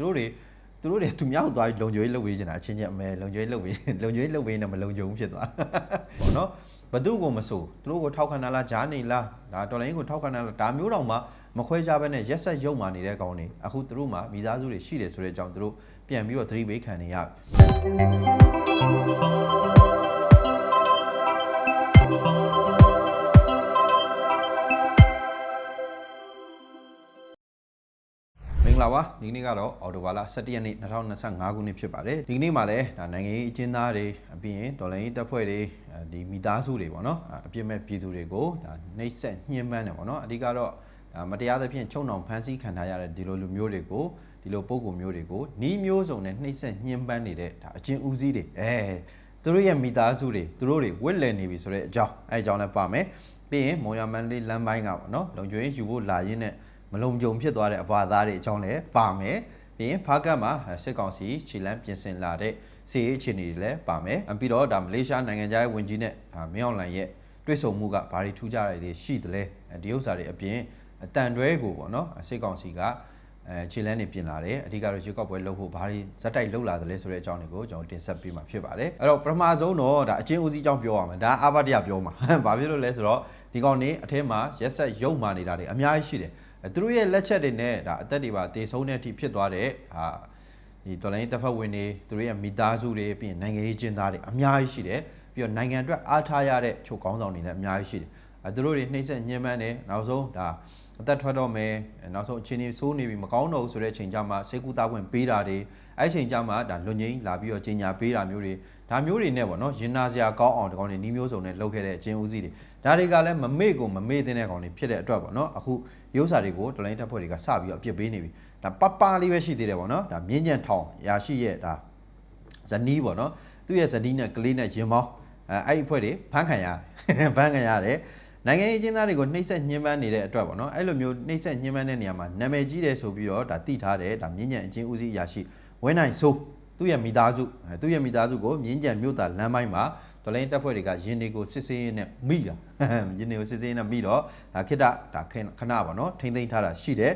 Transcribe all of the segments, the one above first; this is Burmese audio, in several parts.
သူတို့တွေသူတို့တွေသူမြောက်သွားပြီးလုံခြုံရေးလုပ်ပေးနေတာအချင်းချင်းအမဲလုံခြုံရေးလုပ်ပေးလုံခြုံရေးလုပ်ပေးနေမလုံခြုံဘူးဖြစ်သွားပေါ့နော်ဘသူကိုမဆိုသူတို့ကိုထောက်ခံတာလားဂျားနေလားဒါတော်လိုင်းကိုထောက်ခံတာလားဒါမျိုးတောင်မှမခွဲခြားဘဲနဲ့ရက်ဆက်ရုံမာနေတဲ့ကောင်တွေအခုသူတို့မှာမိသားစုတွေရှိတယ်ဆိုတဲ့အကြောင်းသူတို့ပြန်ပြီးတော့သတိပေးခံနေရပြီ ပါဒီကနေ့ကတော့အော်တိုဘာလ17ရက်နေ့2025ခုနှစ်ဖြစ်ပါတယ်ဒီကနေ့မှာလည်းဒါနိုင်ငံရေးအကျဉ်းသားတွေအပြင်ဒေါ်လာရေးတပ်ဖွဲ့တွေအဲဒီမိသားစုတွေပေါ့နော်အပြစ်မဲ့ပြည်သူတွေကိုဒါနှိပ်စက်ညှဉ်းပန်းတယ်ပေါ့နော်အဓိကတော့ဒါမတရားသဖြင့်ချုံနှောင်ဖမ်းဆီးခံထားရတဲ့ဒီလိုလူမျိုးတွေကိုဒီလိုပုံကုမျိုးတွေကိုနှီးမျိုးစုံနဲ့နှိပ်စက်ညှဉ်းပန်းနေတဲ့ဒါအကျဉ်းဦးစီးတွေအဲသူတို့ရဲ့မိသားစုတွေသူတို့တွေဝစ်လည်နေပြီဆိုတဲ့အကြောင်းအဲအကြောင်းလည်းပါမယ်ပြီးရင်မွန်ရမန်လေးလမ်းပိုင်းကပေါ့နော်လုံခြုံရေးယူဖို့လာရင်းနဲ့ မလုံခြုံဖြစ်သွားတဲ့အဘွာသားတွေအကြောင်းလည်းပါမယ်ပြီးရင်ဖားကတ်မှာစစ်ကောင်စီခြေလန်းပြင်ဆင်လာတဲ့စီရေးအခြေအနေတွေလည်းပါမယ်အပြီးတော့ဒါမလေးရှားနိုင်ငံသားရဲ့ဝင်ကြီးနဲ့ဒါမင်းအောင်လှိုင်ရဲ့တွေ့ဆုံမှုကဘာတွေထူးခြားတွေရှိသလဲဒီဥစ္စာတွေအပြင်အတန်တွဲကိုပေါ့နော်စစ်ကောင်စီကအဲခြေလန်းနေပြင်လာတယ်အဓိကတော့ရွေးကောက်ပွဲလုပ်ဖို့ဘာတွေဇက်တိုက်လုပ်လာသလဲဆိုတဲ့အကြောင်းတွေကိုကျွန်တော်တင်ဆက်ပေးမှာဖြစ်ပါတယ်အဲ့တော့ပထမဆုံးတော့ဒါအချင်းဦးစီးအကြောင်းပြောရမယ်ဒါအာဘတ်တရားပြောမှာဘာဖြစ်လို့လဲဆိုတော့ဒီကောင်နေအထက်မှာရက်ဆက်ရုံမာနေတာတွေအများကြီးရှိတယ်အဲ သူတို့ရဲ့လက်ချက်တွေနဲ့ဒါအသက်တွေပါတေဆုံးတဲ့အထိဖြစ်သွားတဲ့ဟာဒီတော်လိုင်းတပ်ဖွဲ့ဝင်တွေသူတို့ရဲ့မိသားစုတွေပြီးရင်နိုင်ငံရေးကျင်းသားတွေအများကြီးရှိတယ်ပြီးတော့နိုင်ငံအတွက်အားထားရတဲ့ချုပ်ကောင်းဆောင်တွေလည်းအများကြီးရှိတယ်အဲသူတို့တွေနှိမ့်ဆက်ညှဉ်းပန်းတယ်နောက်ဆုံးဒါအသက်ထွက်တော့မယ်အဲနောက်ဆုံးအခြေအနေဆိုးနေပြီမကောင်းတော့ဘူးဆိုတဲ့အချိန်ကြမှာစေကူတာဝင်ပေးတာတွေအဲ့အချိန်ကြမှာဒါလွန်ငင်းလာပြီးတော့ကြီးညာပေးတာမျိုးတွေဒါမျိုးတွေနဲ့ပေါ့နော်ရင်နာစရာကောင်းအောင်ဒီကောင်တွေနီးမျိုးစုံနဲ့လုပ်ခဲ့တဲ့အချင်းဦးစီးတွေ ဒါတွေကလည်းမမေ့ကိုမမေ့တဲ့ကောင်တွေဖြစ်တဲ့အတွက်ပေါ့နော်အခုရုပ်စာတွေကိုဒလိုင်းတပ်ဖွဲ့တွေကစပြီးတော့အပြစ်ပေးနေပြီဒါပပလေးပဲရှိသေးတယ်ပေါ့နော်ဒါမြင်းကြံထောင်ရာရှိရဲ့ဒါဇနီးပေါ့နော်သူ့ရဲ့ဇနီးနဲ့ကလေးနဲ့ရင်မောင်းအဲအဲ့ဒီအဖွဲ့တွေဖမ်းခံရတယ်ဖမ်းခံရတယ်နိုင်ငံရေးအကျဉ်းသားတွေကိုနှိပ်စက်ညှဉ်းပန်းနေတဲ့အတွက်ပေါ့နော်အဲ့လိုမျိုးနှိပ်စက်ညှဉ်းပန်းတဲ့နေရာမှာနာမည်ကြီးတယ်ဆိုပြီးတော့ဒါတိထားတယ်ဒါမြင်းကြံအချင်းဦးစီးအရာရှိဝဲနိုင်ဆိုးသူ့ရဲ့မိသားစုအဲသူ့ရဲ့မိသားစုကိုမြင်းကြံမြို့သားလမ်းပိုင်းမှာဒေါ် လိုင်းတပ်ဖွဲ့တွေကရင်တွေကိုစစ်ဆေးရင်းနဲ့မိတာရင်တွေကိုစစ်ဆေးရင်းနဲ့မိတော့ဒါခိတဒါခဏခဏပါနော်ထိမ့်သိမ်းထားတာရှိတယ်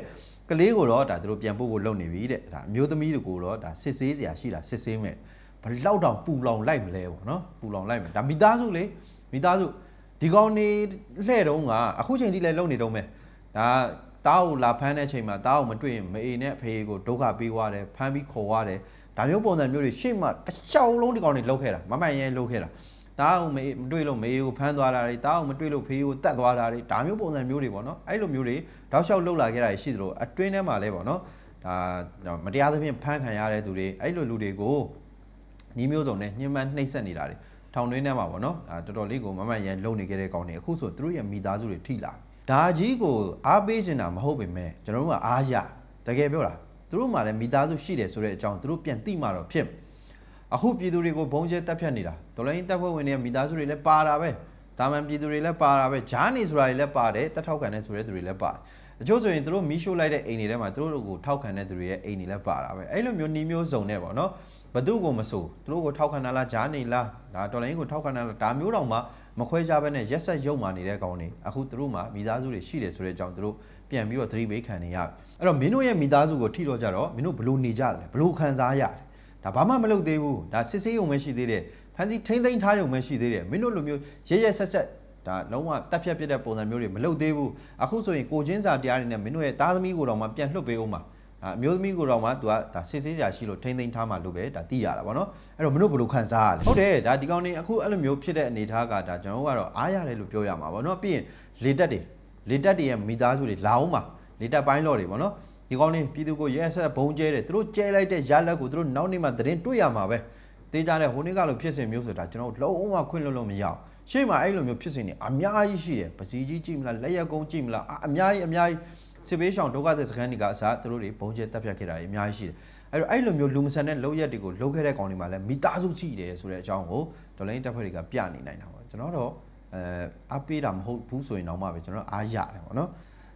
ကလေးကိုတော့ဒါသူတို့ပြန်ပို့ဖို့လုပ်နေပြီတဲ့ဒါအမျိုးသမီးတွေကိုတော့ဒါစစ်ဆေးစရာရှိတာစစ်ဆေးမယ်ဘလောက်တောင်ပူလောင်လိုက်မလဲပေါ့နော်ပူလောင်လိုက်မယ်ဒါမိသားစုလေမိသားစုဒီကောင်နေလှဲ့တုံးကအခုချိန်ထိလည်းလုံနေတုံးပဲဒါတားကိုလာဖမ်းတဲ့ချိန်မှာတားကိုမတွေ့ရင်မအေနဲ့အဖေကိုဒုက္ခပေးသွားတယ်ဖမ်းပြီးခေါ်သွားတယ်ဒါမျိုးပုံစံမျိုးတွေရှေ့မှာတစ်ချောင်းလုံးဒီကောင်တွေလှုပ်ခဲ့တာမမှန်ရဲလှုပ်ခဲ့တာ တားအောင်မေမတွေ့လို့မေကိုဖမ်းသွားတာတွေတားအောင်မတွေ့လို့ဖေးကိုတတ်သွားတာတွေဒါမျိုးပုံစံမျိုးတွေပေါ့နော်အဲ့လိုမျိုးတွေတောက်လျှောက်လှုပ်လာခဲ့တာရှိသလိုအတွင်းထဲမှာလည်းပေါ့နော်ဒါမတရားသဖြင့်ဖမ်းခံရတဲ့သူတွေအဲ့လိုလူတွေကိုညီမျိုးစုံနဲ့ညှဉ်းပန်းနှိပ်စက်နေတာတွေထောင်တွင်းထဲမှာပေါ့နော်ဒါတော်တော်လေးကိုမမှန်ရန်လုံနေခဲ့တဲ့ကောင်တွေအခုဆိုသူတို့ရဲ့မိသားစုတွေထိလာဒါကြီးကိုအားပေးနေတာမဟုတ်ပေမဲ့ကျွန်တော်တို့ကအားရတကယ်ပြောတာသူတို့မှလည်းမိသားစုရှိတယ်ဆိုတဲ့အကြောင်းသူတို့ပြန်သိမှတော့ဖြစ်မယ် အခုပြည်သူတွေကိုဘုံကျဲတက်ဖြတ်နေတာဒေါ်လာရင်းတပ်ဖွဲ့ဝင်တွေမိသားစုတွေလည်းပါတာပဲတာမန်ပြည်သူတွေလည်းပါတာပဲဂျားနေဆိုတာတွေလည်းပါတယ်တက်ထောက်ခံတဲ့ဆိုတဲ့သူတွေလည်းပါတယ်အချို့ဆိုရင်သူတို့မီးရှို့လိုက်တဲ့အိမ်တွေထဲမှာသူတို့ကိုထောက်ခံတဲ့သူတွေရဲ့အိမ်တွေလည်းပါတာပဲအဲ့လိုမျိုးနှီးမျိုးစုံနဲ့ပေါ့နော်ဘသူကိုမဆိုသူတို့ကိုထောက်ခံတာလားဂျားနေလားဒါဒေါ်လာရင်းကိုထောက်ခံတာလားဒါမျိုးတောင်မှမခွဲခြားဘဲနဲ့ရက်ဆက်ရုံမာနေတဲ့ကောင်တွေအခုသူတို့မှာမိသားစုတွေရှိတယ်ဆိုတဲ့အကြောင်းသူတို့ပြန်ပြီးတော့သတိပေးခံနေရပြီအဲ့တော့မင်းတို့ရဲ့မိသားစုကိုထိတော့ကြတော့မင်းတို့ဘလို့နေကြတယ်ဘလို့ခံစားရတယ် ဒါဘာမှမလုပ်သေးဘူးဒါစစ်ဆေးရုံပဲရှိသေးတယ်ဖန်စီထိမ့်သိမ်းထားရုံပဲရှိသေးတယ်မင်းတို့လိုမျိုးရဲရဲဆက်ဆက်ဒါလုံးဝတက်ဖြတ်ပြစ်တဲ့ပုံစံမျိုးတွေမလုပ်သေးဘူးအခုဆိုရင်ကိုချင်းစာတရားတွေနဲ့မင်းတို့ရဲ့သားသမီးကိုတော့မှပြန်လွှတ်ပေးအောင်ပါဒါအမျိုးသမီးကိုတော့မှ तू ကဒါစစ်ဆေးကြရှိလို့ထိမ့်သိမ်းထားမှလို့ပဲဒါသိရတာဗောနော်အဲ့တော့မင်းတို့ဘယ်လိုခံစားရလဲဟုတ်တယ်ဒါဒီကောင်နေအခုအဲ့လိုမျိုးဖြစ်တဲ့အနေအထားကဒါကျွန်တော်တို့ကတော့အားရတယ်လို့ပြောရမှာဗောနော်ပြီးရင်လေတက်တွေလေတက်တွေရဲ့မိသားစုတွေလာအောင်ပါလေတက်ပိုင်းလော့တွေဗောနော် ဒီကောင်းလေးပြည်သူကိုရဲဆက်ဘုံကျဲတယ်သူတို့ကျဲလိုက်တဲ့ရလက်ကိုသူတို့နောက်နေ့မှသတင်းတွေ့ရမှာပဲတေးကြတဲ့ဟိုနေ့ကလိုဖြစ်စဉ်မျိုးဆိုတာကျွန်တော်တို့လုံးဝခွင့်လွှတ်လို့မရအောင်ရှေ့မှာအဲ့လိုမျိုးဖြစ်စဉ်တွေအများကြီးရှိတယ်ပစီကြီးကြည့်မလားလက်ရက်ကုန်းကြည့်မလားအများကြီးအများကြီးစစ်ဘေးရှောင်ဒုက္ခသည်စခန်းတွေကအစားသူတို့တွေဘုံကျဲတက်ဖြတ်ခဲ့တာတွေအများကြီးရှိတယ်အဲ့တော့အဲ့လိုမျိုးလူမဆန်တဲ့လောက်ရက်တွေကိုလှုပ်ခဲ့တဲ့ကောင်တွေမှာလည်းမိသားစုရှိတယ်ဆိုတဲ့အကြောင်းကိုဒေါ်လိုင်းတက်ဖွဲ့တွေကပြနေနိုင်တာပေါ့ကျွန်တော်တော့အဲအပေးတာမဟုတ်ဘူးဆိုရင်တော့မှပဲကျွန်တော်အားရတယ်ပေါ့နော်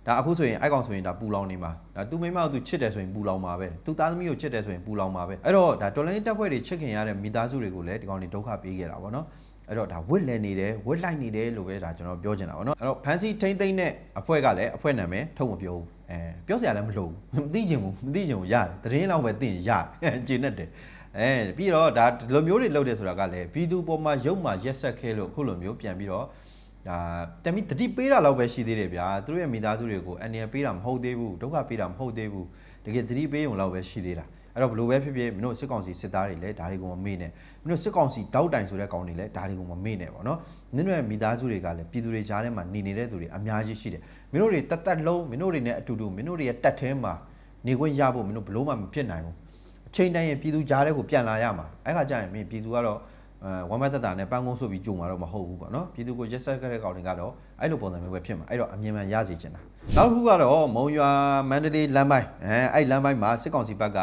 ဒါအခုဆိုရင်အိုက်ကောင်ဆိုရင်ဒါပူလောင်နေမှာဒါသူမိမကိုသူချစ်တယ်ဆိုရင်ပူလောင်မှာပဲသူသားသမီးကိုချစ်တယ်ဆိုရင်ပူလောင်မှာပဲအဲ့တော့ဒါတော်လိုင်းတက်ဖွဲ့တွေချစ်ခင်ရတဲ့မိသားစုတွေကိုလည်းဒီကောင်တွေဒုက္ခပေးခဲ့တာဗောနော်အဲ့တော့ဒါဝစ်လဲနေတယ်ဝစ်လိုက်နေတယ်လို့ပဲဒါကျွန်တော်ပြောချင်တာပေါ့နော်အဲ့တော့ဖန်စီထိမ့်သိမ့်တဲ့အဖွဲ့ကလည်းအဖွဲ့နာမည်ထုတ်မပြောဘူးအဲပြောစရာလည်းမလိုဘူးမသိချင်ဘူးမသိချင်ဘူးရတယ်တရင်လောက်ပဲသိရင်ရတယ်ကျင်းတတ်တယ်အဲပြီးတော့ဒါဒီလိုမျိုးတွေလုပ်တယ်ဆိုတာကလည်းဗီဒီယိုပေါ်မှာရုပ်မှာရက်ဆက်ခဲလို့အခုလိုမျိုးပြန်ပြီးတော့ ဒါတမီတတိပေးတာလောက်ပဲရှိသေးတယ်ဗျာသူတို့ရဲ့မိသားစုတွေကိုအန်ရပေးတာမဟုတ်သေးဘူးဒုက္ခပေးတာမဟုတ်သေးဘူးတကယ်တတိပေးုံလောက်ပဲရှိသေးတာအဲ့တော့ဘလို့ပဲဖြစ်ဖြစ်မင်းတို့စစ်ကောင်စီစစ်သားတွေလည်းဒါတွေကိုမမေ့နဲ့မင်းတို့စစ်ကောင်စီတောက်တိုင်ဆိုတဲ့ကောင်တွေလည်းဒါတွေကိုမမေ့နဲ့ပေါ့နော်မင်းတို့ရဲ့မိသားစုတွေကလည်းပြည်သူတွေကြားထဲမှာနေနေတဲ့သူတွေအများကြီးရှိတယ်မင်းတို့တွေတက်တက်လုံးမင်းတို့တွေနဲ့အတူတူမင်းတို့တွေရဲ့တက်ထဲမှာနေခွင့်ရဖို့မင်းတို့ဘလို့မှမဖြစ်နိုင်ဘူးအချိန်တိုင်းရင်ပြည်သူကြားထဲကိုပြန်လာရမှာအဲ့ခါကျရင်မင်းပြည်သူကတော့အဲ ဝမ်းမသက်တာနဲ့ပန်းကုန်းဆိုပြီးကြုံမှာတော့မဟုတ်ဘူးပေါ့နော်ပြည်သူကိုရက်ဆက်ခဲ့တဲ့ကောင်တွေကတော့အဲ့လိုပုံစံမျိုးပဲဖြစ်မှာအဲ့တော့အမြင်မှန်ရစေချင်တာနောက်တစ်ခုကတော့မုံရွာမန္တလေးလမ်းပိုင်းအဲအဲ့လမ်းပိုင်းမှာစစ်ကောင်စီဘက်က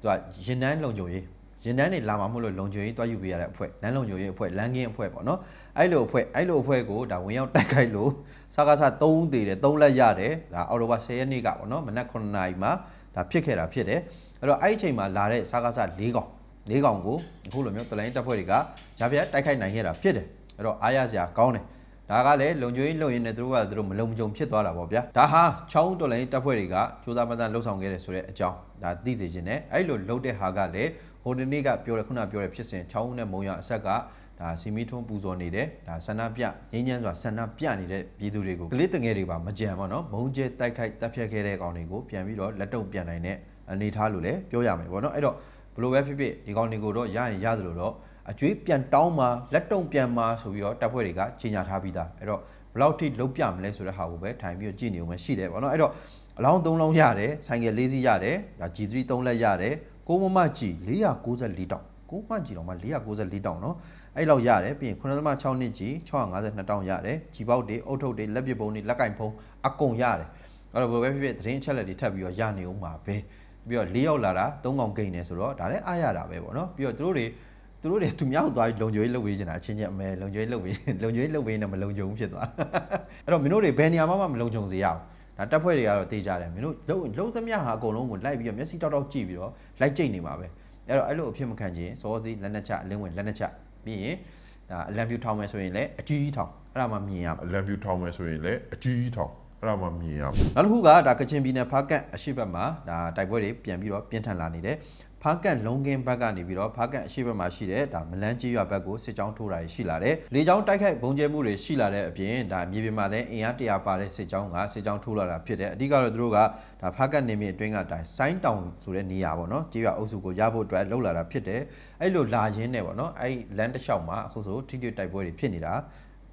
သူကရင်နှန်းလုံခြုံရေးရင်နှန်းတွေလာမှာမဟုတ်လို့လုံခြုံရေးတွားယူပေးရတဲ့အဖွဲ့လမ်းလုံခြုံရေးအဖွဲ့လမ်းကင်းအဖွဲ့ပေါ့နော်အဲ့လိုအဖွဲ့အဲ့လိုအဖွဲ့ကိုဒါဝင်ရောက်တိုက်ခိုက်လို့စကားစ3သေးတယ်3လက်ရတယ်ဒါအော်တိုဘာ10ရက်နေ့ကပေါ့နော်မနက်9နာရီမှာဒါဖြစ်ခဲ့တာဖြစ်တယ်အဲ့တော့အဲ့ဒီအချိန်မှာလာတဲ့စကားစ4កောင် ၄កောင်ကိုအခုလိုမျိုးတလိုင်းတပ်ဖွဲ့တွေကဂျာပြတ်တိုက်ခိုက်နိုင်ခဲ့တာဖြစ်တယ်အဲ့တော့အားရစရာကောင်းတယ်ဒါကလည်းလုံခြုံရေးလုံရင်လည်းသူတို့ကသူတို့မလုံခြုံဖြစ်သွားတာပေါ့ဗျာဒါဟာချောင်းတော်လိုင်းတပ်ဖွဲ့တွေကစူးစမ်းမသားလှုပ်ဆောင်ခဲ့တယ်ဆိုတဲ့အကြောင်းဒါသိစေခြင်းနဲ့အဲ့လိုလှုပ်တဲ့ဟာကလည်းဟိုဒီနေ့ကပြောတဲ့ခုနပြောတဲ့ဖြစ်စဉ်ချောင်းနဲ့မုံရအဆက်ကဒါစီမီထုံးပူဇော်နေတယ်ဒါဆန္ဒပြငင်းချမ်းစွာဆန္ဒပြနေတဲ့ပြည်သူတွေကိုကလေးတငယ်တွေပါမကြံပါတော့မုံကျဲတိုက်ခိုက်တပ်ဖြတ်ခဲ့တဲ့ကောင်တွေကိုပြန်ပြီးတော့လက်တုံပြန်နိုင်တဲ့အနေထားလို့လည်းပြောရမယ်ပေါ့နော်အဲ့တော့ ဘလို့ပဲဖြစ်ဖြစ်ဒီကောင်တွေကိုတော့ရရင်ရတယ်လို့တော့အကျွေးပြန်တောင်းမှာလက်တုံပြန်မှာဆိုပြီးတော့တပ်ဖွဲ့တွေကကြီးညာထားပြီးသားအဲ့တော့ဘယ်လောက်ထိလုံးပြမလဲဆိုတဲ့ဟာကိုပဲထိုင်ပြီးတော့ကြည့်နေဦးမယ်ရှိတယ်ပေါ့နော်အဲ့တော့အလောင်း၃လုံးရတယ်ဆိုင်ကယ်၄စီးရတယ်ဒါ G3 3လက်ရတယ်ကိုမမကြီး494တောင်ကိုမကြီးတော့မှ494တောင်နော်အဲ့လောက်ရတယ်ပြီးရင်9.6နှစ်ကြီး652တောင်ရတယ်ကြီးပေါက်တွေအုတ်ထုပ်တွေလက်ပစ်ပုံးတွေလက်ကင်ဖုံးအကုန်ရတယ်အဲ့တော့ဘယ်ပဲဖြစ်ဖြစ်သတင်းအချက်လက်တွေထပ်ပြီးတော့ရနေဦးမှာပဲပြီး တော့၄ရောက်လာတာ၃កောင်ဂိမ်းနေဆိုတော့ဒါလည်းအားရတာပဲပေါ့နော်ပြီးတော့သူတို့တွေသူတို့တွေသူမြောက်သွားပြီးလုံခြုံရေးလုပ်ပေးနေတာအချင်းချင်းအမဲလုံခြုံရေးလုပ်ပေးလုံခြုံရေးလုပ်ပေးနေမလုံခြုံဘူးဖြစ်သွားအဲ့တော့မင်းတို့တွေဘယ်နေရာမှမလုံခြုံစေရအောင်ဒါတက်ဖွဲ့တွေကတော့တေးကြတယ်မင်းတို့လုံးလုံးသမျှဟာအကုန်လုံးကိုလိုက်ပြီးတော့မျက်စိတောက်တောက်ကြည့်ပြီးတော့လိုက်ကြိတ်နေမှာပဲအဲ့တော့အဲ့လိုအဖြစ်မခံခြင်းစောစီလက်နှစ်ချအလင်းဝင်လက်နှစ်ချပြီးရင်ဒါအလံပြူထောင်းမယ်ဆိုရင်လည်းအကြီးကြီးထောင်းအဲ့ဒါမှမြင်ရမှာအလံပြူထောင်းမယ်ဆိုရင်လည်းအကြီးကြီးထောင်း အဲ့ဒါမှမြင်ရမယ်နောက်တစ်ခုကဒါကချင်ပြည်နယ်ဖားကန့်အရှိတ်ဘက်မှာဒါတိုက်ပွဲတွေပြန်ပြီးတော့ပြင်းထန်လာနေတယ်ဖားကန့်လုံကင်းဘက်ကနေပြီးတော့ဖားကန့်အရှိတ်ဘက်မှာရှိတဲ့ဒါမလန်းကြီးရွာဘက်ကိုစစ်ကြောင်းထိုးတာရှိလာတယ်လေကြောင်းတိုက်ခိုက်ဘုံကျဲမှုတွေရှိလာတဲ့အပြင်ဒါမြေပြင်မှာလည်းအင်အားတရာပါတဲ့စစ်ကြောင်းကစစ်ကြောင်းထိုးလာတာဖြစ်တယ်အဓိကတော့သူတို့ကဒါဖားကန့်နေမြေအတွင်းကဒါဆိုင်းတောင်ဆိုတဲ့နေရာပေါ့နော်ကြီးရွာအုပ်စုကိုရဖို့အတွက်လှုပ်လာတာဖြစ်တယ်အဲ့လိုလာရင်းနဲ့ပေါ့နော်အဲ့လမ်းတစ်လျှောက်မှာအခုဆိုထိတွေ့တိုက်ပွဲတွေဖြစ်နေတာ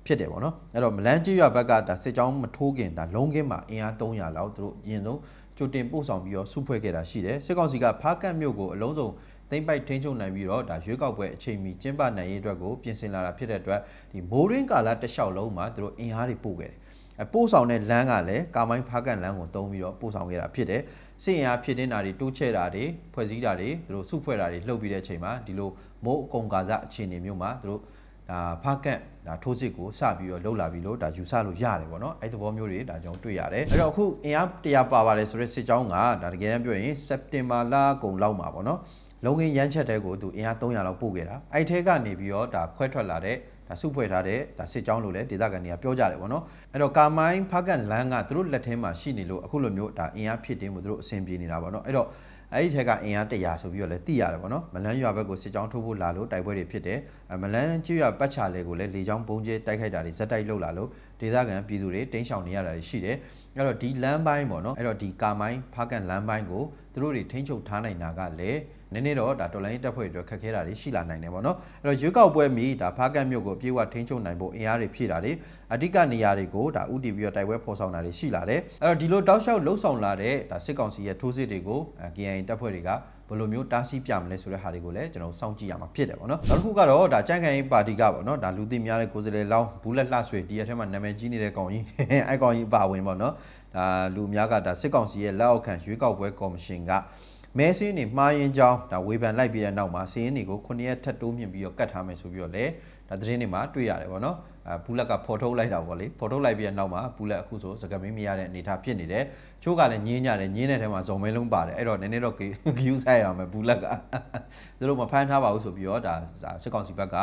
ဖြစ်တယ်ပေါ့နော်အဲ့တော့မလန်းကြီးရွာဘက်ကဒါစစ်ကြောင်းမထိုးခင်ဒါလုံးကင်းမှာအင်အား300လောက်သူတို့အရင်ဆုံးကြိုတင်ပို့ဆောင်ပြီးတော့စုဖွဲ့ခဲ့တာရှိတယ်စစ်ကောင်စီကဖားကန့်မြို့ကိုအလုံးစုံသိမ့်ပိုက်ထိန်းချုပ်နိုင်ပြီးတော့ဒါရွေးကောက်ပွဲအချိန်မီကျင်းပနိုင်ရေးအတွက်ကိုပြင်ဆင်လာတာဖြစ်တဲ့အတွက်ဒီမိုးရင်းကာလတစ်လျှောက်လုံးမှာသူတို့အင်အားတွေပို့ခဲ့တယ်အပို့ဆောင်တဲ့လမ်းကလည်းကာမိုင်းဖားကန့်လမ်းကိုတုံးပြီးတော့ပို့ဆောင်ခဲ့တာဖြစ်တယ်စစ်အင်အားဖြစ်နေတာတွေတိုးချဲ့တာတွေဖွဲ့စည်းတာတွေသူတို့စုဖွဲ့တာတွေလှုပ်ပြီးတဲ့အချိန်မှာဒီလိုမိုးအကုံကာစအခြေအနေမျိုးမှာသူတို့ ဒါဖားကန့်ဒါထိုးစစ်ကိုစပြီးတော့လှုပ်လာပြီလို့ဒါယူဆလို့ရတယ်ပေါ့နော်အဲ့ဒီသဘောမျိုးတွေဒါကျွန်တော်တွေ့ရတယ်အဲ့တော့အခုအင်အား100ပါပါတယ်ဆိုတဲ့စစ်ကြောင်းကဒါတကယ်တမ်းပြောရင်စက်တင်ဘာလကုန်လောက်မှာပေါ့နော်လုံငင်းရမ်းချက်တဲ့ကိုသူအင်အား300လောက်ပို့ခဲ့တာအဲ့ထဲကနေပြီးတော့ဒါခွဲထွက်လာတဲ့ဒါစုဖွဲ့ထားတဲ့ဒါစစ်ကြောင်းလို့လည်းဒေသခံတွေကပြောကြတယ်ပေါ့နော်အဲ့တော့ကာမိုင်းဖားကန့်လမ်းကသူတို့လက်ထဲမှာရှိနေလို့အခုလိုမျိုးဒါအင်အားဖြစ်တင်းမှုသူတို့အဆင်ပြေနေတာပေါ့နော်အဲ့တော့ အဲ့ဒီထက်ကအင်အား100ဆိုပြီးတော့လည်းသိရတယ်ပေါ့နော်မလန်းရွာဘက်ကိုစစ်ကြောင်းထိုးဖို့လာလို့တိုက်ပွဲတွေဖြစ်တယ်အမလန်းကျွရွာပတ်ချာလေကိုလည်းလေကြောင်းပုံကျဲတိုက်ခိုက်တာတွေဇက်တိုက်လုပ်လာလို့ ဒေသခံပြည်သူတွေတင်းရှောင်နေရတာတွေရှိတယ်အဲ့တော့ဒီလမ်းပိုင်းပေါ့နော်အဲ့တော့ဒီကာမိုင်းဖားကန်လမ်းပိုင်းကိုသူတို့တွေထိန်းချုပ်ထားနိုင်တာကလည်းနည်းနည်းတော့ဒါတော်လိုင်းတပ်ဖွဲ့တွေအတွက်ခက်ခဲတာတွေရှိလာနိုင်တယ်ပေါ့နော်အဲ့တော့ရွေးကောက်ပွဲမီဒါဖားကန်မြို့ကိုအပြည့်အဝထိန်းချုပ်နိုင်ဖို့အင်အားတွေဖြည့်တာတွေအဓိကနေရာတွေကိုဒါဥတီပြီးတော့တိုက်ပွဲဖော်ဆောင်တာတွေရှိလာတယ်အဲ့တော့ဒီလိုတောက်လျှောက်လှုပ်ဆောင်လာတဲ့ဒါစစ်ကောင်စီရဲ့ထိုးစစ်တွေကို KIA တပ်ဖွဲ့တွေက ဘယ်လိုမျိုးတားဆီးပြမလဲဆိုတဲ့ဟာတွေကိုလည်းကျွန်တော်စောင့်ကြည့်ရမှာဖြစ်တယ်ပေါ့နော်နောက်တစ်ခုကတော့ဒါကြန့်ခိုင်ပါတီကပေါ့နော်ဒါလူသိများတဲ့ကိုယ်စားလှယ်လောင်းဘူးလက်လှဆွေဒီရက်ထဲမှာနာမည်ကြီးနေတဲ့ကောင်ကြီးအဲ့ကောင်ကြီးပါဝင်ပေါ့နော်ဒါလူအများကဒါစစ်ကောင်စီရဲ့လက်အောက်ခံရွေးကောက်ပွဲကော်မရှင်က မဲစင်းနေမှားရင်ကြောင်းဒါဝေဖန်လိုက်ပြီးတဲ့နောက်မှာစီးရင်တွေကို9ရက်ထပ်တိုးမြင့်ပြီးတော့ကတ်ထားမယ်ဆိုပြီးတော့လေဒါသတင်းတွေမှာတွေ့ရတယ်ပေါ့နော်အဲဘူးလက်ကဖော်ထုတ်လိုက်တာပေါ့လေဖော်ထုတ်လိုက်ပြီးတဲ့နောက်မှာဘူးလက်အခုဆိုစကမင်းမရတဲ့အနေအထားဖြစ်နေတယ်ချိုးကလည်းညင်းကြတယ်ညင်းတဲ့ထဲမှာဇုံမဲလုံးပါတယ်အဲ့တော့နည်းနည်းတော့ဂယူးဆိုင်ရအောင်မယ်ဘူးလက်ကသူတို့မဖမ်းထားပါဘူးဆိုပြီးတော့ဒါစစ်ကောင်စီဘက်က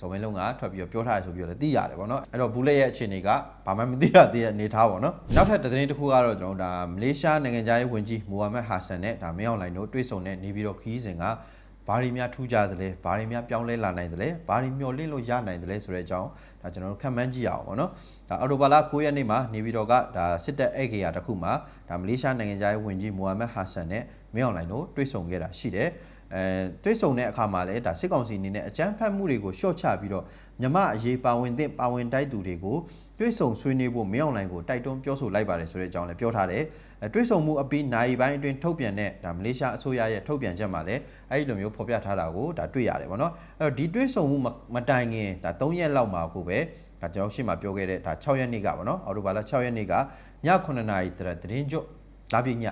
ဇော်ဝင်းလုံးကထွက်ပြီးတော့ပြောထားရဆိုပြီးတော့လည်းသိရတယ်ပေါ့နော်အဲ့တော့ဘူးလက်ရဲ့အခြေအနေကဘာမှမသိရသေးတဲ့အနေထားပေါ့နော်နောက်ထပ်သတင်းတစ်ခုကတော့ကျွန်တော်ဒါမလေးရှားနိုင်ငံသားရေးဝန်ကြီးမိုဟာမက်ဟာဆန်နဲ့ဒါမင်းအောင်လှိုင်တို့တွေ့ဆုံတဲ့နေပြီးတော့ခီးစဉ်ကဘာတွေများထူးခြားသလဲဘာတွေများပြောင်းလဲလာနိုင်သလဲဘာတွေမျှော်လင့်လို့ရနိုင်သလဲဆိုတဲ့အကြောင်းဒါကျွန်တော်တို့ခံမှန်းကြည့်ရအောင်ပေါ့နော်ဒါအော်တိုဘာလ9ရက်နေ့မှာနေပြီးတော့ကဒါစစ်တပ်ဧကေယာတစ်ခုမှာဒါမလေးရှားနိုင်ငံသားရေးဝန်ကြီးမိုဟာမက်ဟာဆန်နဲ့မင်းအောင်လှိုင်တို့တွေ့ဆုံခဲ့တာရှိတယ် အဲတွေ့ဆုံတဲ့အခါမှာလည်းဒါစစ်ကောင်စီအနေနဲ့အကြမ်းဖက်မှုတွေကိုရှော့ချပြီးတော့မြမအရေးပါဝင်တဲ့ပါဝင်တိုက်သူတွေကိုတွေ့ဆုံဆွေးနွေးဖို့မင်းအောင်လှိုင်ကိုတိုက်တွန်းပြောဆိုလိုက်ပါတယ်ဆိုတဲ့အကြောင်းလည်းပြောထားတယ်အဲတွေ့ဆုံမှုအပြီးနိုင်ပိုင်းအတွင်းထုတ်ပြန်တဲ့ဒါမလေးရှားအစိုးရရဲ့ထုတ်ပြန်ချက်မှာလည်းအဲဒီလိုမျိုးဖော်ပြထားတာကိုဒါတွေ့ရတယ်ပေါ့နော်အဲ့တော့ဒီတွေ့ဆုံမှုမမတိုင်ခင်ဒါ3ရက်လောက်မှာကိုပဲဒါကျွန်တော်ရှေ့မှာပြောခဲ့တဲ့ဒါ6ရက်နေ့ကပေါ့နော်အော်တိုဘာလ6ရက်နေ့ကည9နာရီတရသတင်းကျွတ်ဒါပြည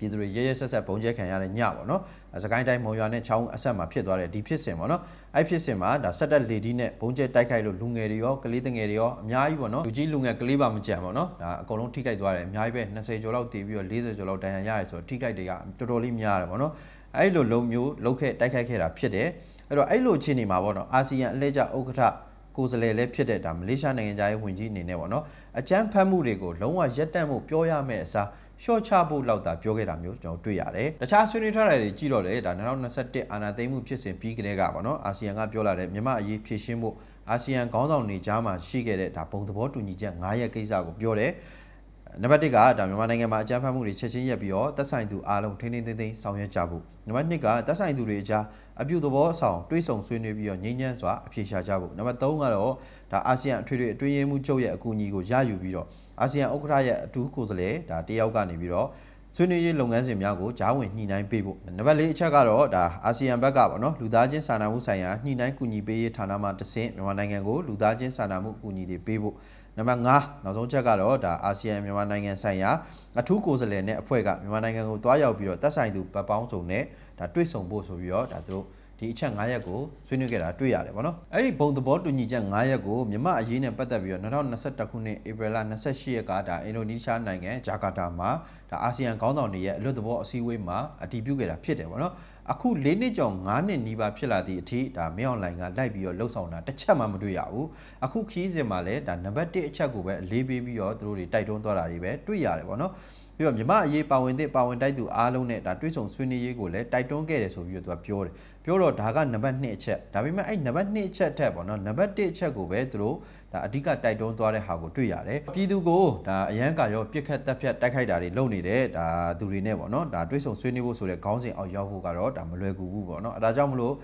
ပြည်သူတွေရဲရဲဆက်ဆက်ပုံကျဲခံရတဲ့ညပေါ့နော်အဲစကိုင်းတိုင်းမုံရွာနဲ့ချောင်းအဆက်မှာဖြစ်သွားတဲ့ဒီဖြစ်စဉ်ပေါ့နော်အဲ့ဖြစ်စဉ်မှာဒါဆက်တက်လေဒီနဲ့ပုံကျဲတိုက်ခိုက်လို့လူငယ်တွေရောကလေးငယ်တွေရောအများကြီးပေါ့နော်လူကြီးလူငယ်ကလေးပါမကြံပေါ့နော်ဒါအကုန်လုံးထိခိုက်သွားတယ်အများကြီးပဲ20ကျော်လောက်တည်ပြီးတော့40ကျော်လောက်တန်ရန်ရတယ်ဆိုတော့ထိခိုက်တွေကတော်တော်လေးများတယ်ပေါ့နော်အဲ့လိုလုံမျိုးလုတ်ခဲ့တိုက်ခိုက်ခဲ့တာဖြစ်တယ်အဲ့တော့အဲ့လိုအခြေအနေမှာပေါ့နော်အာဆီယံအလှည့်ကျဥက္ကဋ္ဌကိုယ်စားလှယ်လည်းဖြစ်တဲ့ဒါမလေးရှားနိုင်ငံသားရေးဝန်ကြီးအနေနဲ့ပေါ့နော်အကြမ်းဖက်မှုတွေကိုလုံးဝရပ်တန့်မှုပြောရမယ့်အစား ရှော့ချဖို့လောက်တာပြောခဲ့တာမျိုးကျွန်တော်တွေ့ရတယ်။တခြားဆွေးနွေးထားတာတွေကြည့်တော့လေဒါ2021အာဏာသိမ်းမှုဖြစ်စဉ်ပြီးကလေးကပေါ့နော်အာဆီယံကပြောလာတဲ့မြန်မာအရေးဖြည့်ရှင်းဖို့အာဆီယံခေါင်းဆောင်တွေကြားမှာရှိခဲ့တဲ့ဒါဘုံသဘောတူညီချက်9ရက်ကိစ္စကိုပြောတယ်။နံပါတ်1ကဒါမြန်မာနိုင်ငံမှာအကြမ်းဖက်မှုတွေချက်ချင်းရပ်ပြီးတော့သက်ဆိုင်သူအားလုံးထိန်းထိန်းသိမ်းသိမ်းဆောင်ရွက်ကြဖို့နံပါတ်2ကသက်ဆိုင်သူတွေအကြားအပြုသဘောအဆောင်တွေးဆောင်ဆွေးနွေးပြီးတော့ငြိမ်းချမ်းစွာအဖြေရှာကြဖို့နံပါတ်3ကတော့ဒါအာဆီယံအထွေထွေအတွင်းရေးမှူးချုပ်ရဲ့အကူအညီကိုရယူပြီးတော့ အာဆီယံဥက္ကဋ္ဌရဲ့အထူးကိုယ်စားလှယ်ဒါတယောက်ကနေပြီးတော့ဆွေးနွေးရေးလုပ်ငန်းစဉ်များကိုကြားဝင်ညှိနှိုင်းပေးဖို့နံပါတ်၄အချက်ကတော့ဒါအာဆီယံဘက်ကပေါ့နော်လူသားချင်းစာနာမှုဆိုင်ရာညှိနှိုင်းကူညီပေးရေးဌာနမှတဆင့်မြန်မာနိုင်ငံကိုလူသားချင်းစာနာမှုကူညီတွေပေးဖို့နံပါတ်5နောက်ဆုံးချက်ကတော့ဒါအာဆီယံမြန်မာနိုင်ငံဆိုင်ရာအထူးကိုယ်စားလှယ်နဲ့အဖွဲ့ကမြန်မာနိုင်ငံကိုတွားရောက်ပြီးတော့သက်ဆိုင်သူပတ်ပေါင်းစုံနဲ့ဒါတွေ့ဆုံဖို့ဆိုပြီးတော့ဒါသူတို့ ဒီအချက်9ရက်ကိုဆွေးနွေးခဲ့တာတွေ့ရတယ်ဗောနော်အဲ့ဒီဘုံသဘောတူညီချက်9ရက်ကိုမြန်မာအရေးနဲ့ပတ်သက်ပြီးတော့2021ခုနှစ်ဧပြီလ28ရက်ကဒါအင်ဒိုနီးရှားနိုင်ငံဂျာကာတာမှာဒါအာဆီယံခေါင်းဆောင်တွေရဲ့အလွတ်သဘောအစည်းအဝေးမှာအတည်ပြုခဲ့တာဖြစ်တယ်ဗောနော်အခု၄နှစ်ကျော်9နှစ်နီးပါးဖြစ်လာသည့်အထိဒါမင်းအွန်လိုင်းကလိုက်ပြီးတော့လှုပ်ဆောင်တာတစ်ချက်မှမတွေ့ရဘူးအခုခီးစဉ်မှာလည်းဒါနံပါတ်1အချက်ကိုပဲအလေးပေးပြီးတော့သူတို့တွေတိုက်တွန်းသွားတာတွေပဲတွေ့ရတယ်ဗောနော်ပြီးတော့မြမအရေးပါဝင်တဲ့ပါဝင်တိုက်သူအားလုံးနဲ့ဒါတွေးဆုံဆွေးနွေးရေးကိုလည်းတိုက်တွန်းခဲ့တယ်ဆိုပြီးတော့သူကပြောတယ် ပြောတော့ဒါကနံပါတ်2အချက်ဒါပေမဲ့အဲ့နံပါတ်2အချက်ထက်ပေါ့နော်နံပါတ်1အချက်ကိုပဲသူတို့ဒါအဓိကတိုက်တွန်းသွားတဲ့ဟာကိုတွေ့ရတယ်ပြည်သူကိုဒါအရန်ကရောပြစ်ခတ်တက်ဖြတ်တိုက်ခိုက်တာတွေလုပ်နေတဲ့ဒါသူတွေနဲ့ပေါ့နော်ဒါတွေးဆုံဆွေးနွေးဖို့ဆိုတဲ့ခေါင်းစဉ်အောက်ရောက်ဖို့ကတော့ဒါမလွယ်ကူဘူးပေါ့နော်အဲဒါကြောင့်မလို့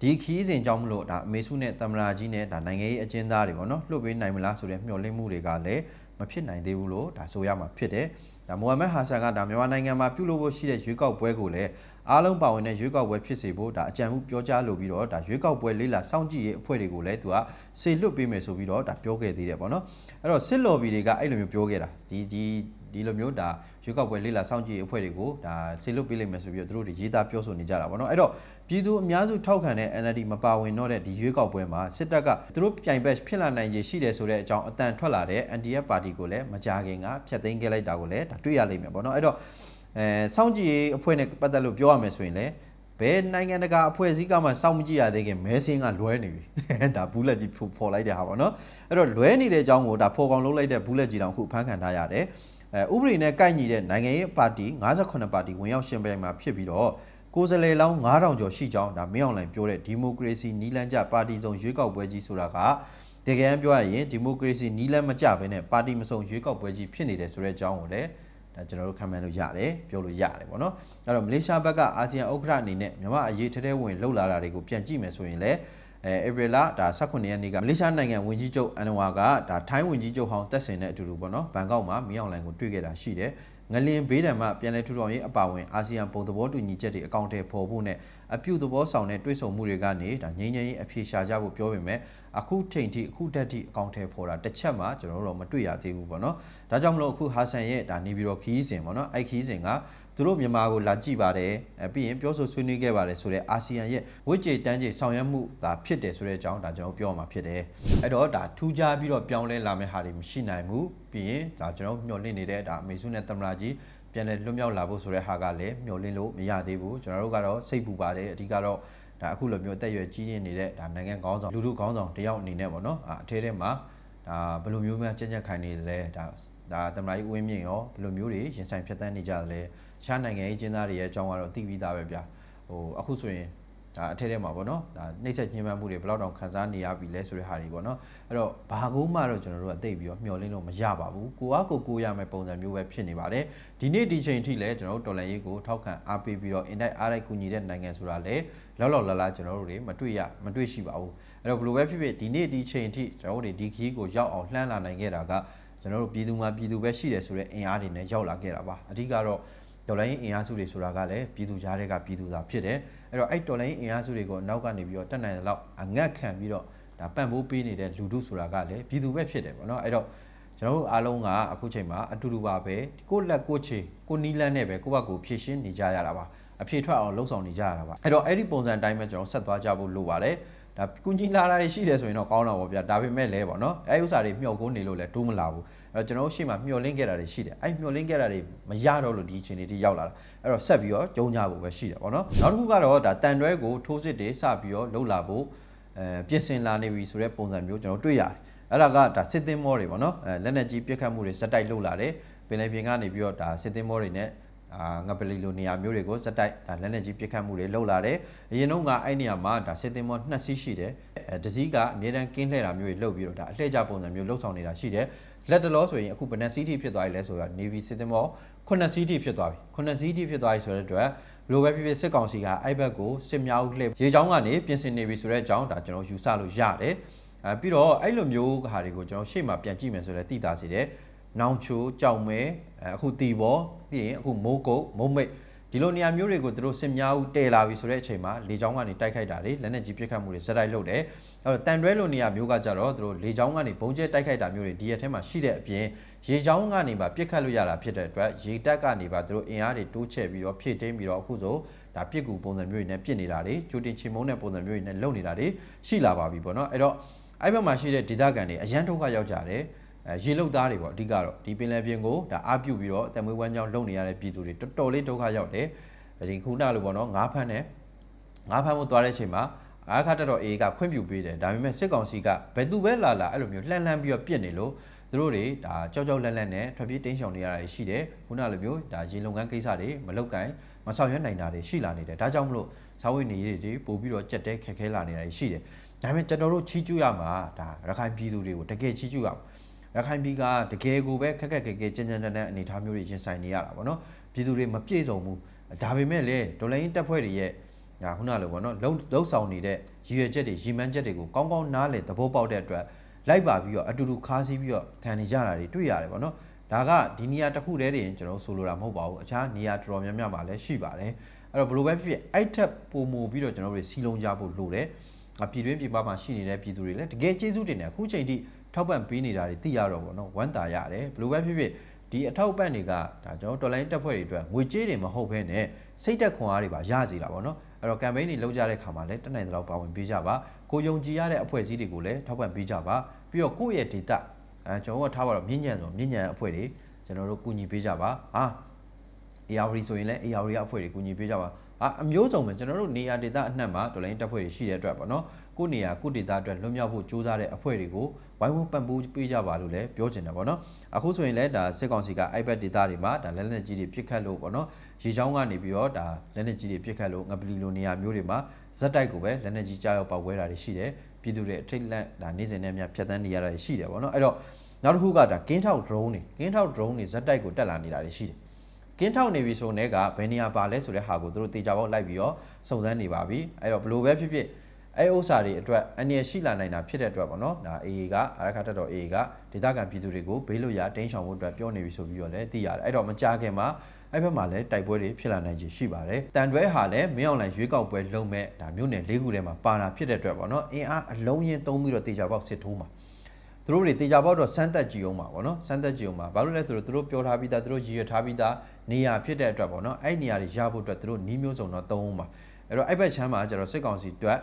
ဒီခီးစဉ်ကြောင့်မလို့ဒါအမေစုနဲ့တမရာကြီးနဲ့ဒါနိုင်ငံရေးအကျဉ်းသားတွေပေါ့နော်လွှတ်ပေးနိုင်မလားဆိုတဲ့မျှော်လင့်မှုတွေကလည်းမဖြစ်နိုင်သေးဘူးလို့ဒါဆိုရမှာဖြစ်တယ်ဒါမိုဟာမက်ဟာဆန်ကဒါမြန်မာနိုင်ငံမှာပြုလုပ်ဖို့ရှိတဲ့ရွေးကောက်ပွဲကိုလည်း အားလုံးပါဝင်တဲ့ရွေးကောက်ပွဲဖြစ်စေဖို့ဒါအကြံမှုပြောကြားလိုပြီးတော့ဒါရွေးကောက်ပွဲလေးလာစောင့်ကြည့်ရေးအဖွဲ့တွေကိုလည်းသူကစေလွတ်ပေးမယ်ဆိုပြီးတော့ဒါပြောခဲ့သေးတယ်ပေါ့နော်အဲ့တော့စစ်လော်ဘီတွေကအဲ့လိုမျိုးပြောခဲ့တာဒီဒီဒီလိုမျိုးဒါရွေးကောက်ပွဲလေးလာစောင့်ကြည့်ရေးအဖွဲ့တွေကိုဒါစေလွတ်ပေးလိမ့်မယ်ဆိုပြီးတော့သူတို့တွေရေးသားပြောဆိုနေကြတာပေါ့နော်အဲ့တော့ပြည်သူအများစုထောက်ခံတဲ့ NLD မပါဝင်တော့တဲ့ဒီရွေးကောက်ပွဲမှာစစ်တပ်ကသူတို့ပြိုင်ဘက်ဖြစ်လာနိုင်ခြေရှိတယ်ဆိုတဲ့အကြောင်းအတန်ထွက်လာတဲ့ NDF ပါတီကိုလည်းမကြခင်ကဖျက်သိမ်းခဲ့လိုက်တာကိုလည်းဒါတွေ့ရလိမ့်မယ်ပေါ့နော်အဲ့တော့ အဲစောင့်ကြည့်ရေးအဖွဲ့နဲ့ပတ်သက်လို့ပြောရမယ်ဆိုရင်လည်းဘယ်နိုင်ငံတကာအဖွဲ့အစည်းကမှစောင့်မကြည့်ရသေးခင်မဲစင်းကလွဲနေပြီဒါဘူးလက်ကြီးဖော်လိုက်တဲ့ဟာပေါ့နော်အဲ့တော့လွဲနေတဲ့အကြောင်းကိုဒါဖော်ကောင်လုပ်လိုက်တဲ့ဘူးလက်ကြီးတောင်အခုဖမ်းခံထားရတယ်အဲဥပဒေနဲ့ကိုက်ညီတဲ့နိုင်ငံရေးပါတီ58ပါတီဝင်ရောက်ရှင်ပြိုင်မှာဖြစ်ပြီးတော့ကိုယ်စားလှယ်လောင်း9000ကျော်ရှိကြောင်းဒါမင်းအောင်လှိုင်ပြောတဲ့ဒီမိုကရေစီနီးလန်းကျပါတီစုံရွေးကောက်ပွဲကြီးဆိုတာကတကယ်ပြောရရင်ဒီမိုကရေစီနီးလန်းမကျဘဲနဲ့ပါတီမစုံရွေးကောက်ပွဲကြီးဖြစ်နေတယ်ဆိုတဲ့အကြောင်းကိုလည်း ဒါကျွန်တော်တို့ခံမှန်းလို့ရတယ်ပြောလို့ရတယ်ပေါ့နော်အဲ့တော့မလေးရှားဘက်ကအာဆီယံဥက္ကဋ္ဌအနေနဲ့မြန်မာအရေးထဲထဲဝင်လှုပ်လာတာတွေကိုပြန်ကြည့်မယ်ဆိုရင်လည်းအဲဧပြီလဒါ18ရက်နေ့ကမလေးရှားနိုင်ငံဝန်ကြီးချုပ်အန်နဝါကဒါထိုင်းဝန်ကြီးချုပ်ဟောင်းတက်ဆင်တဲ့အတူတူပေါ့နော်ဘန်ကောက်မှာမီးအောင်လိုင်ကိုတွေ့ခဲ့တာရှိတယ် ငလင်ဘေးဒဏ်မှပြန်လည်ထူထောင်ရေးအပါအဝင်အာဆီယံပုံသဘောတူညီချက်တွေအကောင့်ထဲပေါ်ဖို့နဲ့အပြုသဘောဆောင်တဲ့တွဲဆုံမှုတွေကနေဒါငြိမ်းချမ်းရေးအဖြေရှာကြဖို့ပြောပေမဲ့အခုချိန်ထိအခုတက်ထိအကောင့်ထဲပေါ်တာတစ်ချက်မှကျွန်တော်တို့တော့မတွေ့ရသေးဘူးပေါ့နော်ဒါကြောင့်မလို့အခုဟာဆန်ရဲ့ဒါနေပြီးတော့ခီးစဉ်ပေါ့နော်အဲ့ခီးစဉ်က သူတို့မြန်မာကိုလာကြည့်ပါတယ်အဲပြီးရင်ပြောဆိုဆွေးနွေးခဲ့ပါတယ်ဆိုတော့အာဆီယံရဲ့ဝိကြေတန်းကြေဆောင်ရွက်မှုဒါဖြစ်တယ်ဆိုတဲ့အကြောင်းဒါကျွန်တော်ပြောမှာဖြစ်တယ်အဲ့တော့ဒါထူးခြားပြီးတော့ပြောင်းလဲလာမယ့်ဟာတွေမရှိနိုင်ဘူးပြီးရင်ဒါကျွန်တော်မျှော်လင့်နေတဲ့ဒါအမေစုနဲ့သမရာကြီးပြန်လည်လွတ်မြောက်လာဖို့ဆိုတဲ့ဟာကလည်းမျှော်လင့်လို့မရသေးဘူးကျွန်တော်တို့ကတော့စိတ်ပူပါတယ်အဓိကတော့ဒါအခုလိုမျိုးအသက်အရွယ်ကြီးရင်းနေတဲ့ဒါနိုင်ငံခေါင်းဆောင်လူထုခေါင်းဆောင်တယောက်အနေနဲ့ပေါ့နော်အာအထဲထဲမှာဒါဘယ်လိုမျိုးများကြက်ကြက်ခိုင်နေသလဲဒါ ဒါသမ္မတကြီးဦးဝင်းမြင့်ရောဘယ်လိုမျိုးတွေရင်ဆိုင်ဖြတ်သန်းနေကြသလဲရှားနိုင်ငံရေးကျင်းသားတွေရဲ့အကြောင်းကတော့သိပြီးသားပဲဗျာဟိုအခုဆိုရင်ဒါအထက်ထဲမှာပေါ့နော်ဒါနှိမ့်ဆက်ညှဉ်းပန်းမှုတွေဘယ်လောက်တောင်ခံစားနေရပြီလဲဆိုတဲ့ဟာတွေပေါ့နော်အဲ့တော့ဘာကူမှတော့ကျွန်တော်တို့ကသိပြီးတော့မျှော်လင့်လို့မရပါဘူးကိုကကိုကိုရမယ်ပုံစံမျိုးပဲဖြစ်နေပါတယ်ဒီနေ့ဒီချိန်ထိလည်းကျွန်တော်တို့တော်လန်ရေးကိုထောက်ခံအားပေးပြီးတော့အင်တိုက်အားတိုက်ကူညီတဲ့နိုင်ငံဆိုတာလည်းလောက်လောက်လာလာကျွန်တော်တို့တွေမတွေ့ရမတွေ့ရှိပါဘူးအဲ့တော့ဘယ်လိုပဲဖြစ်ဖြစ်ဒီနေ့ဒီချိန်ထိကျွန်တော်တို့တွေဒီခီးကိုရောက်အောင်လှမ်းလာနိုင်ခဲ့တာက ကျွန်တော်တို့ပြည်သူမှာပြည်သူပဲရှိတယ်ဆိုတဲ့အင်အားတွေနဲ့ရောက်လာခဲ့တာပါအဓိကတော့တော်လိုင်းအင်အားစုတွေဆိုတာကလည်းပြည်သူကြားတွေကပြည်သူသားဖြစ်တယ်အဲ့တော့အဲ့တော်လိုင်းအင်အားစုတွေကိုနောက်ကနေပြီးတော့တက်နိုင်တဲ့လောက်အငတ်ခံပြီးတော့ဒါပံ့ပိုးပေးနေတဲ့လူထုဆိုတာကလည်းပြည်သူပဲဖြစ်တယ်ပေါ့နော်အဲ့တော့ကျွန်တော်တို့အားလုံးကအခုချိန်မှာအတူတူပါပဲကိုယ့်လက်ကိုယ့်ချေကိုယ်နီးလန်းနဲ့ပဲကိုယ့်ဘက်ကိုဖြည့်ရှင်းနေကြရတာပါအဖြေထွက်အောင်လှုံ့ဆော်နေကြရတာပါအဲ့တော့အဲ့ဒီပုံစံအတိုင်းပဲကျွန်တော်ဆက်သွားကြဖို့လိုပါတယ် ဒါကု ஞ் ကြီးလာတာတွေရှိတယ်ဆိုရင်တော့ကောင်းတာပေါ့ဗျာဒါပေမဲ့လည်းပေါ့နော်အဲဥစ္စာတွေမျှော်ကိုနေလို့လည်းတိုးမလာဘူးအဲ့တော့ကျွန်တော်တို့ရှေ့မှာမျှော်လင့်ခဲ့တာတွေရှိတယ်အဲ့မျှော်လင့်ခဲ့တာတွေမရတော့လို့ဒီအချိန်တွေထိရောက်လာတာအဲ့တော့ဆက်ပြီးတော့ကြုံကြဖို့ပဲရှိတယ်ပေါ့နော်နောက်တစ်ခုကတော့ဒါတန်တွဲကိုထိုးစစ်တွေစပြီးတော့လှုပ်လာဖို့အဲပြင်ဆင်လာနေပြီဆိုတဲ့ပုံစံမျိုးကျွန်တော်တွေ့ရတယ်အဲ့ဒါကဒါစစ်သင်းမောတွေပေါ့နော်အဲလက်နက်ကြီးပြစ်ခတ်မှုတွေစက်တိုက်လှုပ်လာတယ်ပင်လယ်ပြင်ကနေပြီးတော့ဒါစစ်သင်းမောတွေနဲ့ အာငပလီလိုနေရာမျိုးတွေကိုစက်တိုက်ဒါလက်နက်ကြီးပြစ်ခတ်မှုတွေလှုပ်လာတယ်အရင်တော့ကအဲ့နေရာမှာဒါစစ်သင်းမောနှစ်စီးရှိတယ်အဲတစ်စီးကအမြဲတမ်းကင်းလှည့်တာမျိုးတွေလှုပ်ပြီးတော့ဒါအလှည့်ကျပုံစံမျိုးလှုပ်ဆောင်နေတာရှိတယ်လက်တလောဆိုရင်အခုဘယ်နှစီးတီဖြစ်သွားပြီလဲဆိုတော့ Navy စစ်သင်းမော9စီးတီဖြစ်သွားပြီ9စီးတီဖြစ်သွားပြီဆိုတဲ့အတွက်ဘလိုပဲဖြစ်ဖြစ်စစ်ကောင်စီကအဲ့ဘက်ကိုစစ်မြောက်လှည့်ရေချောင်းကနေပြင်ဆင်နေပြီဆိုတဲ့အကြောင်းဒါကျွန်တော်ယူဆလို့ရတယ်အဲပြီးတော့အဲ့လိုမျိုးဟာတွေကိုကျွန်တော်ရှေ့မှာပြန်ကြည့်မယ်ဆိုတော့သိတာစီတယ် နောင်ချိုကြောင်မဲအခုတီဘောပြီးရင်အခုမိုးကုတ်မုံမိတ်ဒီလိုနေရာမျိုးတွေကိုသူတို့စစ်များဦးတဲလာပြီဆိုတဲ့အချိန်မှာလေချောင်းကနေတိုက်ခိုက်တာတွေလက်နက်ကြီးပစ်ခတ်မှုတွေဇက်တိုက်လုပ်တယ်အဲ့တော့တန်တွဲလိုနေရာမျိုးကကြတော့သူတို့လေချောင်းကနေဘုံကျဲတိုက်ခိုက်တာမျိုးတွေဒီရက်ထဲမှာရှိတဲ့အပြင်ရေချောင်းကနေပါပစ်ခတ်လို့ရတာဖြစ်တဲ့အတွက်ရေတက်ကနေပါသူတို့အင်အားတွေတိုးချဲ့ပြီးတော့ဖြည့်တင်းပြီးတော့အခုဆိုဒါပြစ်ကူပုံစံမျိုးတွေနဲ့ပြစ်နေတာတွေဂျိုတင်ချီမုံတဲ့ပုံစံမျိုးတွေနဲ့လုပ်နေတာတွေရှိလာပါပြီပေါ့နော်အဲ့တော့အဲ့ဘက်မှာရှိတဲ့ဒေသခံတွေအရန်ဒုက္ခရောက်ကြတယ်အဲ ရေလုတ်သားတွေပေါ့အဓိကတော့ဒီပင်လယ်ပြင်ကိုဒါအားပြုတ်ပြီးတော့တမွေးဝမ်းကြောင်းလုပ်နေရတဲ့ပြည်သူတွေတော်တော်လေးဒုက္ခရောက်တယ်ဒီခုနလိုပေါ့နော်ငါးဖမ်းနဲ့ငါးဖမ်းဖို့သွားတဲ့အချိန်မှာအားခတ်တော်အေးကခွင့်ပြုပေးတယ်ဒါပေမဲ့စစ်ကောင်စီကဘယ်သူပဲလာလာအဲ့လိုမျိုးလှန်လှန်ပြီးတော့ပြစ်နေလို့သူတို့တွေဒါကြောက်ကြောက်လက်လက်နဲ့ထွက်ပြေးတင်းရှောင်နေရတာရှိတယ်ခုနလိုမျိုးဒါရေလုံငန်းကိစ္စတွေမလုတ်ကိုင်းမဆောင်ရွက်နိုင်တာတွေရှိလာနေတယ်ဒါကြောင့်မလို့ဇာဝိနေရေးတွေပို့ပြီးတော့ကြက်တဲခက်ခဲလာနေတာရှိတယ်ဒါပေမဲ့ကျွန်တော်တို့ချီးကျူးရမှာဒါရခိုင်ပြည်သူတွေကိုတကယ်ချီးကျူးရမှာ ရခိုင်ပြည်ကတကယ်ကိုပဲခက်ခက်ခဲခဲကြင်ကြင်တန်းတန်းအနေအထားမျိုးတွေရင်ဆိုင်နေရတာပေါ့နော်ပြည်သူတွေမပြည့်စုံဘူးဒါပေမဲ့လေဒေါ်လာရင်းတက်ဖွဲ့တွေရဲ့ဒါခုနလိုပေါ့နော်လှုပ်လှုပ်ဆောင်နေတဲ့ရည်ရွယ်ချက်တွေရည်မှန်းချက်တွေကိုကောင်းကောင်းနားလည်သဘောပေါက်တဲ့အတွက်လိုက်ပါပြီးတော့အတူတူခါးစီးပြီးတော့ခံနေကြတာတွေတွေ့ရတယ်ပေါ့နော်ဒါကဒီနေရာတစ်ခုတည်းတည်းကျွန်တော်ဆိုလိုတာမဟုတ်ပါဘူးအခြားနေရာတော်တော်များများမှာလည်းရှိပါတယ်အဲ့တော့ဘယ်လိုပဲဖြစ်ဖြစ်အဲ့ထက်ပိုမိုပြီးတော့ကျွန်တော်တို့စီလုံးကြဖို့လိုတယ်ပြည်တွင်းပြည်ပမှာရှိနေတဲ့ပြည်သူတွေလည်းတကယ်ကျေးဇူးတင်တယ်အခုချိန်ထိ ထောက်ပံ့ပေးနေတာတွေသိရတော့ပေါ့နော်ဝမ်းသာရတယ်ဘယ်လိုပဲဖြစ်ဖြစ်ဒီအထောက်ပံ့တွေကဒါကျွန်တော်တော်လိုင်းတက်ဖွဲ့တွေအတွက်ငွေကြေးတွေမဟုတ်ဘဲနဲ့စိတ်သက်ခွန်အားတွေပါရစီတာပေါ့နော်အဲ့တော့ campaign တွေလုပ်ကြတဲ့ခါမှာလည်းတက်နိုင်တဲ့လောက်ပါဝင်ပေးကြပါကိုယုံကြည်ရတဲ့အဖွဲ့အစည်းတွေကိုလည်းထောက်ပံ့ပေးကြပါပြီးတော့ကိုယ့်ရဲ့ data အဲကျွန်တော်ကထားပါတော့မြင့်ညံဆိုမြင့်ညံအဖွဲ့တွေကျွန်တော်တို့ကူညီပေးကြပါဟာ ARD ဆိုရင်လည်း ARD ရအဖွဲ့တွေကူညီပေးကြပါအာအမျိုးစုံပဲကျွန်တော်တို့နေရာဒေသအနှံ့မှာတော်လိုင်းတက်ဖွဲ့တွေရှိတဲ့အတွက်ပေါ့နော်ကိုနေရာကိုဒေသအတွက်လွတ်မြောက်ဖို့ကြိုးစားတဲ့အဖွဲ့တွေကိုဝိုင်းဝန်းပံ့ပိုးပေးကြပါလို့လည်းပြောချင်တယ်ပေါ့နော်အခုဆိုရင်လည်းဒါစစ်ကောင်စီက iPad ဒေသတွေမှာဒါလက်နက်ကြီးတွေပြစ်ခတ်လို့ပေါ့နော်ရေချောင်းကနေပြီးတော့ဒါလက်နက်ကြီးတွေပြစ်ခတ်လို့ငပလီလိုနေရာမျိုးတွေမှာဇက်တိုက်ကိုပဲလက်နက်ကြီးကြားရောက်ပေါက်ဝဲတာတွေရှိတယ်ပြည်သူတွေအထိတ်လက်ဒါနေစဉ်နဲ့များဖြတ်တန်းနေရတာရှိတယ်ပေါ့နော်အဲ့တော့နောက်တစ်ခုကဒါကင်းထောက် drone တွေကင်းထောက် drone တွေဇက်တိုက်ကိုတက်လာနေတာတွေရှိတယ် ကင်းထောက်နေပြီဆိုတဲ့ကဘယ်နေရာပါလဲဆိုတဲ့ဟာကိုသူတို့တေချာပေါက်လိုက်ပြီးတော့စုံစမ်းနေပါပြီအဲ့တော့ဘလို့ပဲဖြစ်ဖြစ်အဲဥစ္စာတွေအတွက်အနည်းရှိလာနိုင်တာဖြစ်တဲ့အတွက်ပေါ့နော်ဒါ AA ကအာရခတ်တော် AA ကဒေသခံပြည်သူတွေကိုဘေးလွတ်ရာတင်းရှောင်ဖို့အတွက်ပြောနေပြီဆိုပြီးတော့လည်းသိရတယ်အဲ့တော့မကြခင်မှာအဲ့ဘက်မှာလည်းတိုက်ပွဲတွေဖြစ်လာနိုင်ခြေရှိပါတယ်တန်တွဲဟာလည်းမင်းအောင်လှိုင်ရွေးကောက်ပွဲလုံးမဲ့ဒါမြို့နယ်၄ခုထဲမှာပါတာဖြစ်တဲ့အတွက်ပေါ့နော်အင်အားအလုံးရင်သုံးပြီးတော့တေချာပေါက်စစ်ထိုးမှာ သူတို့တွေတေချာပေါက်တော့စမ်းသက်ကြည့်အောင်ပါဗောနော်စမ်းသက်ကြည့်အောင်ပါဘာလို့လဲဆိုတော့သူတို့ပြောထားပြီးသားသူတို့ရည်ရွယ်ထားပြီးသားနေရာဖြစ်တဲ့အတွက်ဗောနော်အဲ့နေရာတွေရဖို့အတွက်သူတို့နီးမျိုးစုံတော့သုံးအောင်ပါအဲ့တော့အဲ့ဘက်ချမ်းမှာကျတော့စစ်ကောင်စီအတွက်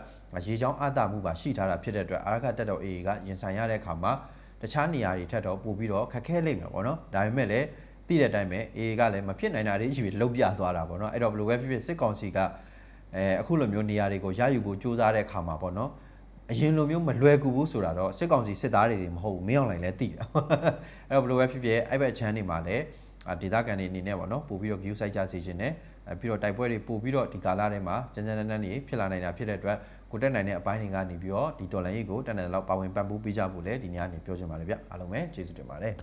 ရေချောင်းအတာမှုပါရှိထားတာဖြစ်တဲ့အတွက်အာရခတက်တော် AA ကရင်ဆိုင်ရတဲ့အခါမှာတခြားနေရာတွေထက်တော့ပို့ပြီးတော့ခက်ခဲလိမ့်မယ်ဗောနော်ဒါပေမဲ့လည်းသိတဲ့အတိုင်းပဲ AA ကလည်းမဖြစ်နိုင်တာတွေရှိပြီးလှုပ်ပြသွားတာဗောနော်အဲ့တော့ဘယ်လိုပဲဖြစ်ဖြစ်စစ်ကောင်စီကအဲအခုလိုမျိုးနေရာတွေကိုရယူဖို့စူးစမ်းတဲ့အခါမှာပေါ့နော် အရင်လိုမျိုးမလွယ်ကူဘူးဆိုတာတော့စစ်ကောင်စီစစ်သားတွေတွေမဟုတ်ဘူးမင်းအောင်လိုင်လည်းသိတယ်အဲ့တော့ဘယ်လိုပဲဖြစ်ဖြစ်အဲ့ဘက်အချမ်းတွေမှာလည်းအာဒေသခံတွေအနေနဲ့ပေါ့နော်ပို့ပြီးတော့ view site ကြစေခြင်းနဲ့အဲပြီးတော့တိုက်ပွဲတွေပို့ပြီးတော့ဒီကာလထဲမှာကြမ်းကြမ်းတမ်းတမ်းတွေဖြစ်လာနိုင်တာဖြစ်တဲ့အတွက်ကိုတက်နိုင်တဲ့အပိုင်းတွေကနေပြီးတော့ဒီတော်လိုင်းရေးကိုတက်နိုင်တဲ့လောက်ပါဝင်ပံ့ပိုးပေးကြဖို့လည်းဒီနေ့ကနေပြောချင်ပါတယ်ဗျအားလုံးပဲကျေးဇူးတင်ပါတယ်